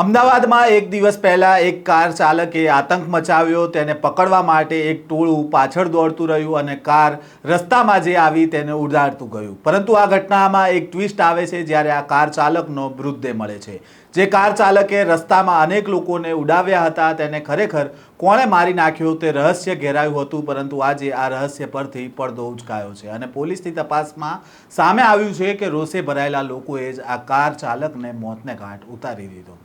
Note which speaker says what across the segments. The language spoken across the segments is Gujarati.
Speaker 1: અમદાવાદમાં એક દિવસ પહેલા એક કાર ચાલકે આતંક મચાવ્યો. તેને પકડવા માટે એક ટોળું પાછળ દોડતું રહ્યું અને કાર રસ્તામાં જે આવી તેને ઉડાડતું ગયું. પરંતુ આ ઘટનામાં એક ટ્વિસ્ટ આવે છે, જ્યારે આ કાર ચાલકનો મૃતદેહ મળે છે. જે કાર ચાલકે રસ્તામાં અનેક લોકોને ઉડાવ્યા હતા. તેને ખરેખર કોણે મારી નાખ્યો તે રહસ્ય ઘેરાયું હતું, પરંતુ આજે આ રહસ્ય પરથી પડદો ઉચકાયો છે અને પોલીસની તપાસમાં સામે આવ્યું છે કે રોષે ભરાયેલા લોકોએ જ આ કાર ચાલકને મોતને ઘાટ ઉતારી દીધો.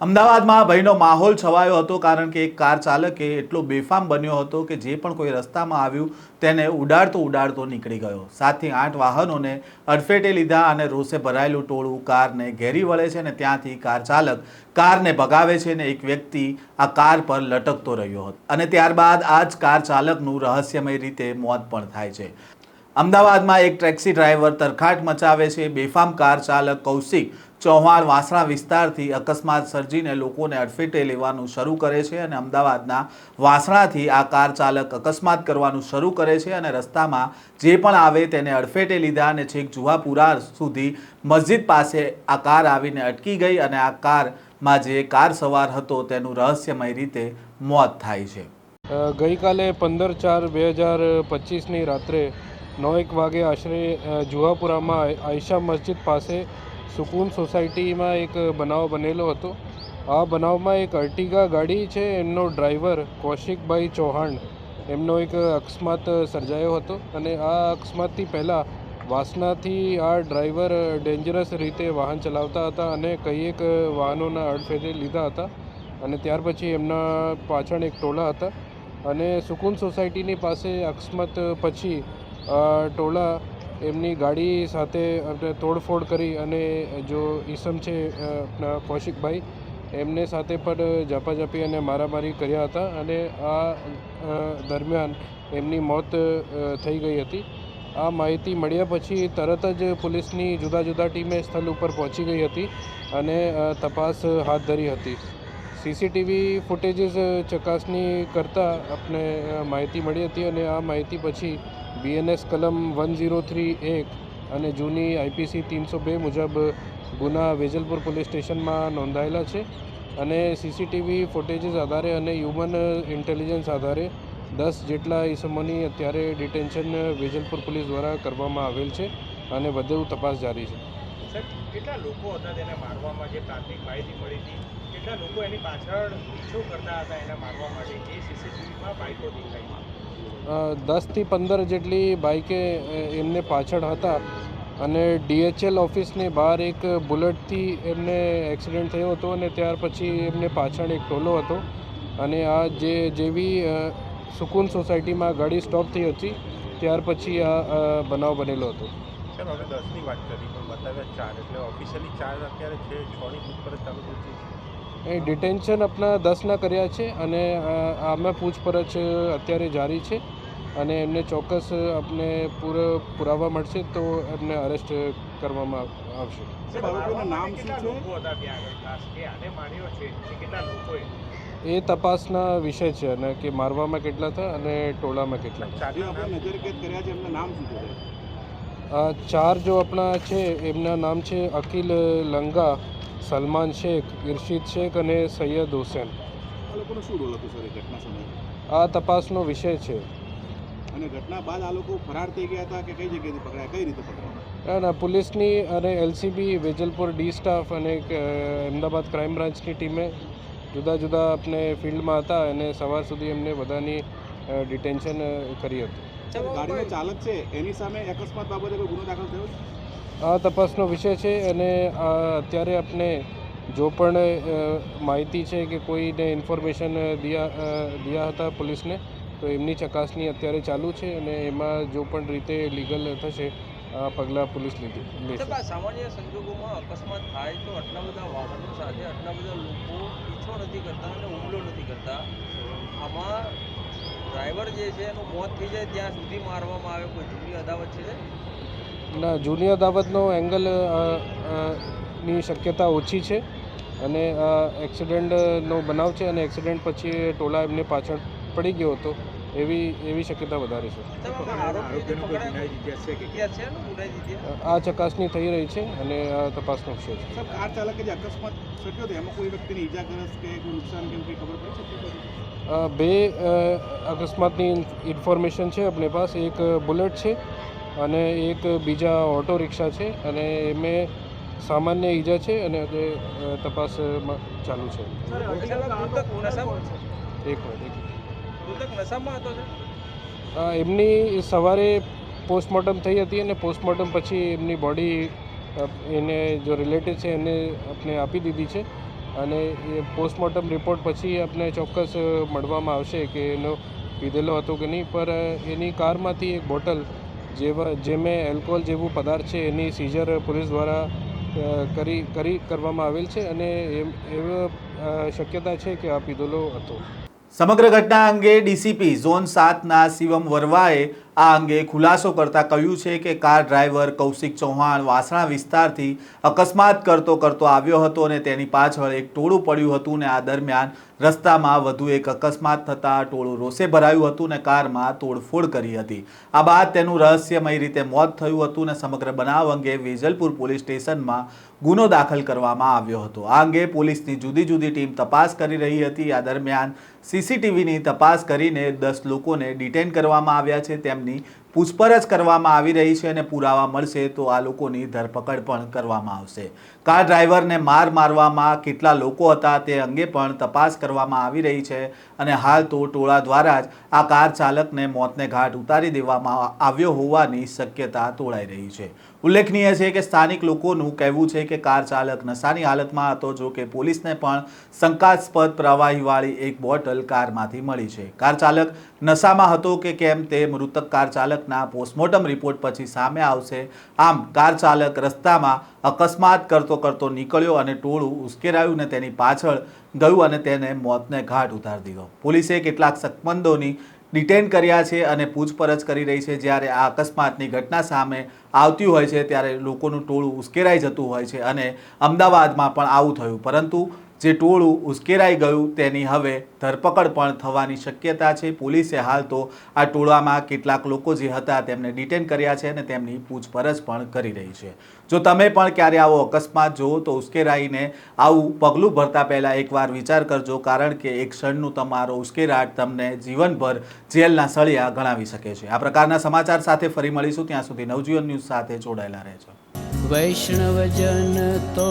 Speaker 1: અમદાવાદમાં ભયનો માહોલ છવાયો હતો કારણ કે એક કાર ચાલકે એટલો બેફામ બન્યો હતો કે જે પણ કોઈ રસ્તામાં આવ્યું તેને ઉડાડતો ઉડાડતો નીકળી ગયો. સાતથી આઠ વાહનોને અડફેટે લીધા અને રોષે ભરાયેલું ટોળું કારને ઘેરી વળે છે અને ત્યાંથી કાર ચાલક કારને ભગાવે છે અને એક વ્યક્તિ આ કાર પર લટકતો રહ્યો હતો. અને ત્યારબાદ આ જ કાર ચાલકનું રહસ્યમય રીતે મોત પણ થાય છે. અમદાવાદમાં એક ટેક્સી ડ્રાઈવર તરખાટ મચાવે છે. બેફામ કાર ચાલક કૌશિક ચૌહાણ વાસણા વિસ્તારથી અકસ્માત સર્જીને લોકોને અડફેટે લેવાનું શરૂ કરે છે અને અમદાવાદના વાસણાથી આ કાર ચાલક અકસ્માત કરવાનું શરૂ કરે છે અને રસ્તામાં જે પણ આવે તેને અડફેટે લીધા અને છેક જુહાપુરા સુધી મસ્જિદ પાસે આ કાર આવીને અટકી ગઈ અને આ કારમાં જે કાર સવાર હતો તેનું રહસ્યમય રીતે મોત થાય છે.
Speaker 2: ગઈકાલે પંદર ચાર બે હજાર પચીસની રાત્રે નવ એક વાગે આશરે જુહાપુરામાં આયશા મસ્જિદ પાસે સુકૂન સોસાયટીમાં એક બનાવ બનેલો હતો. આ બનાવમાં એક અર્ટિગા ગાડી છે, એમનો ડ્રાઈવર કૌશિકભાઈ ચૌહાણ. એમનો એક અકસ્માત સર્જાયો હતો અને આ અકસ્માતથી પહેલાં વાસનાથી આ ડ્રાઈવર ડેન્જરસ રીતે વાહન ચલાવતા હતા અને કંઈક વાહનોના અડફેટે લીધા હતા અને ત્યાર પછી એમના પાછળ એક ટોળા હતા. અને સુકૂન સોસાયટીની પાસે અકસ્માત પછી ટોળા એમની ગાડી સાથે આપણે તોડફોડ કરી અને જો ઈસમ છે આપણા કૌશિકભાઈ, એમને સાથે પણ ઝાપાઝાપી અને મારામારી કર્યા હતા અને આ દરમિયાન એમની મોત થઈ ગઈ હતી. આ માહિતી મળ્યા પછી તરત જ પોલીસની જુદા જુદા ટીમે સ્થળ ઉપર પહોંચી ગઈ હતી અને તપાસ હાથ ધરી હતી. સીસીટીવી ફૂટેજીસ ચકાસણી કરતાં આપણે માહિતી મળી હતી અને આ માહિતી પછી બીએનએસ કલમ વન ઝીરો થ્રી એક અને જૂની આઈપીસી ત્રણસો બે મુજબ ગુના વેજલપુર પોલીસ સ્ટેશનમાં નોંધાયેલા છે અને સીસીટીવી ફૂટેજીસ આધારે અને હ્યુમન ઇન્ટેલિજન્સ આધારે દસ જેટલા ઇસમોની અત્યારે ડિટેન્શન વેજલપુર પોલીસ દ્વારા કરવામાં આવેલ છે અને વધુ તપાસ જારી છે.
Speaker 3: કેટલા લોકો હતા તેને મારવામાં, જે પ્રાથમિક માહિતી મળી હતી, કેટલા લોકો એની પાછળ પીછો કરતા હતા એને મારવા માટે, એ સીસીટીવીમાં બાઇકો દેખાઈ.
Speaker 2: દસથી પંદર જેટલી બાઇકે એમને પાછળ હતા અને ડીએચએલ ઓફિસની બહાર એક બુલેટથી એમને એક્સિડન્ટ થયો હતો અને ત્યાર પછી એમને પાછળ એક ટોલો હતો અને આ જે જેવી સુકૂન સોસાયટીમાં ગાડી સ્ટોપ થઈ હતી, ત્યાર પછી આ બનાવ બનેલો હતો.
Speaker 3: સાહેબ હવે દસની વાત કરી પણ બતાવ્યા ચાર એટલે ઓફિશિયલી ચાર અત્યારે છે છની પર ચાલુ થઈ છે.
Speaker 2: એ ડિટેન્શન આપણા દસના કર્યા છે અને આમાં પૂછપરછ અત્યારે જારી છે અને એમને ચોક્કસ આપને પૂરો પુરાવા મળશે તો એમને અરેસ્ટ કરવામાં આવશે.
Speaker 3: નામ છે? એ
Speaker 2: તપાસના વિષય છે અને કે મારવામાં કેટલા હતા અને ટોળામાં કેટલા હતા.
Speaker 3: નામ. કર્યા છે એમના નામ શું છે?
Speaker 2: આ ચાર જો આપણા છે એમના નામ છે અકિલ લંગા સલમાન શેખ ઇર્શિદ શેખ અને સૈયદ હુસેન.
Speaker 4: આ લોકોનો શું રોલ હતો સર ઘટના સમયે?
Speaker 2: આ તપાસનો વિષય છે.
Speaker 4: અને ઘટના બાદ આ લોકો ફરાર થઈ ગયા હતા કે કઈ જગ્યાએથી પકડાયા? કઈ રીતે પકડાયા?
Speaker 2: અને પોલીસની અને એલસીબી વેજલપુર ડી સ્ટાફ અને અમદાવાદ ક્રાઇમ બ્રાન્ચની ટીમે જુદા જુદા આપણે ફિલ્ડમાં હતા અને સવાર સુધી એમને બધાની ડિટેન્શન કરી હતી.
Speaker 4: ગાડીનો ચાલક છે એની સામે અકસ્માત બાબતે કોઈ ગુનો દાખલ થયો છે?
Speaker 2: આ તપાસનો વિષય છે અને અત્યારે આપણે જો પણ માહિતી છે કે કોઈને ઇન્ફોર્મેશન દિયા દિયા હતા પોલીસને તો એમની ચકાસણી અત્યારે ચાલુ છે અને એમાં જો પણ રીતે લીગલ થશે આ પગલાં પોલીસ લીધી
Speaker 5: સામાન્ય સંજોગોમાં અકસ્માત થાય તો આટલા બધા વાહનો સાથે આટલા બધા લોકો પીછો નથી કરતા અને હુમલો નથી કરતા આમાં ડ્રાઈવર જે છે એનું મોત થઈ જાય ત્યાં સુધી મારવામાં આવે કોઈ જૂની અદાવત છે?
Speaker 2: ના, જૂની અદાવતનો એંગલની શક્યતા ઓછી છે અને એક્સિડન્ટનો બનાવ છે અને એક્સિડન્ટ પછી ટોલા એમને પાછળ પડી ગયો હતો. એવી એવી શક્યતા વધારે છે. આ ચકાસણી થઈ રહી છે અને આ તપાસનો વિષય છે.
Speaker 4: કાર ચાલકે જે અકસ્માત સર્જ્યો એમાં કોઈ વ્યક્તિને ઈજાગ્રસ્ત કે કોઈ નુકસાન કે કંઈ ખબર પડી શકતી
Speaker 2: બે અકસ્માતની ઇન્ફોર્મેશન છે આપણી પાસે. એક બુલેટ છે અને એક બીજા ઓટો રિક્ષા છે અને એમાં સામાન્ય ઈજા છે અને તે તપાસમાં ચાલુ છે. એક મિનિટ એક.
Speaker 5: મૃતક નશામાં હતો સર
Speaker 2: એમની સવારે પોસ્ટમોર્ટમ થઈ હતી અને પોસ્ટમોર્ટમ પછી એમની બોડી એને જો રિલેટેડ છે એને આપણે આપી દીધી છે અને એ પોસ્ટમોર્ટમ રિપોર્ટ પછી આપણે ચોક્કસ મળવામાં આવશે કે એનો પીધેલો હતો કે નહીં. પર એની કારમાંથી એક બોટલ જેવા જેમાં એલ્કોહોલ જેવું પદાર્થ છે એની સીઝર પોલીસ દ્વારા કરી કરી કરવામાં આવેલ છે અને એમ, એવી શક્યતા છે કે આ પીધેલો હતો.
Speaker 1: સમગ્ર ઘટના અંગે ડીસીપી ઝોન સાતના શિવમ વરવાએ આ અંગે ખુલાસો કરતા કહ્યું છે કે કાર ડ્રાઈવર કૌશિક ચૌહાણ વાસણા વિસ્તારથી અકસ્માત કરતો કરતો આવ્યો હતો અને તેની પાછળ એક ટોળું પડ્યું હતું ને આ દરમિયાન રસ્તામાં વધુ એક અકસ્માત થતાં ટોળું રોષે ભરાયું હતું ને કારમાં તોડફોડ કરી હતી. આ બાદ તેનું રહસ્યમય રીતે મોત થયું હતું ને સમગ્ર બનાવ અંગે વેજલપુર પોલીસ સ્ટેશનમાં ગુનો દાખલ કરવામાં આવ્યો હતો. આ અંગે પોલીસની જુદી જુદી ટીમ તપાસ કરી રહી હતી. આ દરમિયાન સીસીટીવીની તપાસ કરીને દસ લોકોને ડિટેન કરવામાં આવ્યા છે. તેમની money પૂછપરછ કરવામાં આવી રહી છે અને પુરાવા મળશે તો આ લોકોની ધરપકડ પણ કરવામાં આવશે. કાર ડ્રાઈવરને માર મારવામાં કેટલા લોકો હતા તે અંગે પણ તપાસ કરવામાં આવી રહી છે અને હાલ તો ટોળા દ્વારા જ આ કાર ચાલકને મોતને ઘાટ ઉતારી દેવામાં આવ્યો હોવાની શક્યતા તોળાઈ રહી છે. ઉલ્લેખનીય છે કે સ્થાનિક લોકોનું કહેવું છે કે કાર ચાલક નશાની હાલતમાં હતો જો કે પોલીસને પણ શંકાસ્પદ પ્રવાહીવાળી એક બોટલ કારમાંથી મળી છે. કાર ચાલક નશામાં હતો કે કેમ તે મૃતક કાર ચાલકના પોસ્ટમોર્ટમ રિપોર્ટ પછી સામે આવશે. આમ કાર ચાલક રસ્તામાં અકસ્માત કરતો કરતો નીકળ્યો અને ટોળું ઉશ્કેરાયું ને તેની પાછળ ગયું અને તેને મોતને ઘાટ ઉતારી દીધો. પોલીસે કેટલાક શકમંદોની ડિટેન કર્યા છે અને પૂછપરછ કરી રહી છે. જ્યારે આ અકસ્માતની ઘટના સામે આવતી હોય છે, ત્યારે લોકોનું ટોળું ઉશ્કેરાઈ જતું હોય છે અને અમદાવાદમાં પણ આવું થયું. પરંતુ જે ટોળું ઉશ્કેરાઈ ગયું તેની હવે ધરપકડ પણ થવાની શક્યતા છે. પોલીસે હાલ તો આ ટોળામાં કેટલાક લોકો જે હતા તેમને ડિટેન કર્યા છે અને તેમની પૂછપરછ પણ કરી રહી છે. જો તમે પણ ક્યારે આવો અકસ્માત જુઓ તો ઉશ્કેરાઈને આવું પગલું ભરતા પહેલાં એકવાર વિચાર કરજો, કારણ કે એક ક્ષણનું તમારો ઉશ્કેરાટ તમને જીવનભર જેલના સળિયા ગણાવી શકે છે. આ પ્રકારના સમાચાર સાથે ફરી મળીશું. ત્યાં સુધી નવજીવન ન્યૂઝ સાથે જોડાયેલા રહેજો.
Speaker 6: વૈષ્ણવજન તો